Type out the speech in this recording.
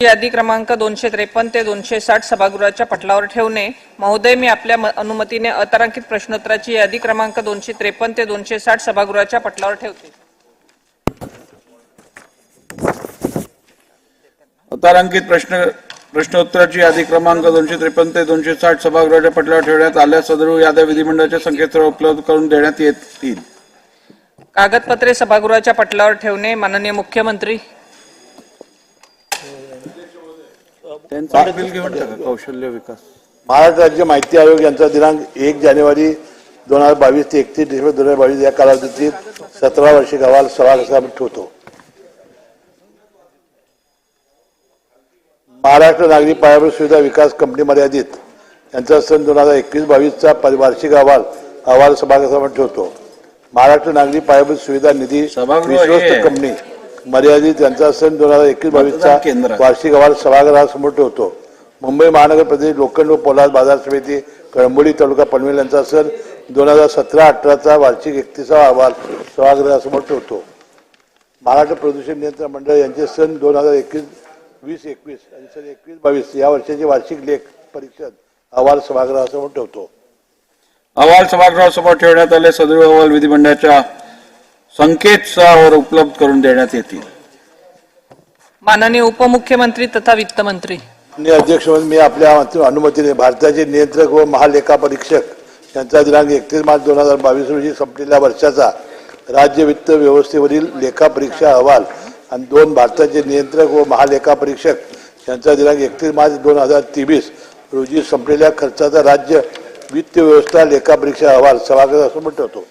यादी क्रमांक दोनशे त्रेपन्न ते दोनशे साठ सभागृहाच्या पटलावर ठेवणे. महोदय मी आपल्या अनुमतीने अतारांकित प्रश्नोत्तराची यादी क्रमांक दोनशे त्रेपन्न ते दोनशे साठ सभागृहाच्या पटलावर ठेवते. अतारांकित प्रश्न प्रश्नोत्तराची यादी क्रमांक दोनशे त्रेपन्न ते दोनशे साठ सभागृहाच्या पटलावर ठेवण्यात आल्या. सदरू याद्या विधिमंडळाच्या संकेतस्थळावर उपलब्ध करून देण्यात येतील. कागदपत्रे सभागृहाच्या पटलावर ठेवणे. माननीय मुख्यमंत्री त्यांचं कौशल्य विकास. महाराष्ट्र राज्य माहिती आयोग यांचा दिनांक एक जानेवारी दोन हजार बावीस ते एकतीस डिसेंबर दोन हजार बावीस या कालावधीतील सतरा वर्षिक अहवाल सभागृहात ठेवतो? महाराष्ट्र नागरी पायाभूत सुविधा विकास कंपनी मर्यादित यांचा सन दोन हजार एकवीस बावीसचा वार्षिक अहवाल अहवाल सभागृहासमोर ठेवतो? महाराष्ट्र नागरी पायाभूत सुविधा निधी विश्वस्त कंपनी मर्यादित यांचा सन दोन हजार एकवीस बावीसचा. वार्षिक अहवाल सभागृहासमोर ठेवतो. मुंबई महानगर प्रदेश लोखंड व पोलाद बाजार समिती कळंबोली तालुका पनवेल यांचा सन दोन हजार सतरा अठराचा वार्षिक एकतीसावा अहवाल सभागृहासमोर ठेवतो. महाराष्ट्र प्रदूषण नियंत्रण मंडळ यांचे सन दोन हजार एकवीस वीस एकवीस आणि सन एकवीस बावीस या वर्षाचे वार्षिक लेख परीक्षण अहवाल सभागृहासमोर ठेवतो. अहवाल सभागृहासमोर ठेवण्यात आले सदरू अहवाल विधिमंडळाच्या संकेतस्थळावर उपलब्ध करून देण्यात येतील. माननीय उपमुख्यमंत्री तथा वित्तमंत्री. आणि अध्यक्ष म्हणून मी आपल्या अनुमतीने भारताचे नियंत्रक व महालेखापरीक्षक यांचा दिनांक एकतीस मार्च दोन हजार बावीस रोजी संपलेल्या वर्षाचा राज्य वित्त व्यवस्थेवरील लेखापरीक्षा अहवाल आणि दोन भारताचे नियंत्रक व महालेखापरीक्षक यांचा दिनांक एकतीस मार्च दोन हजार तेवीस रोजी संपलेल्या खर्चाचा राज्य वित्त व्यवस्था लेखापरीक्षा अहवाल सभागृहासमोर ठेवतो.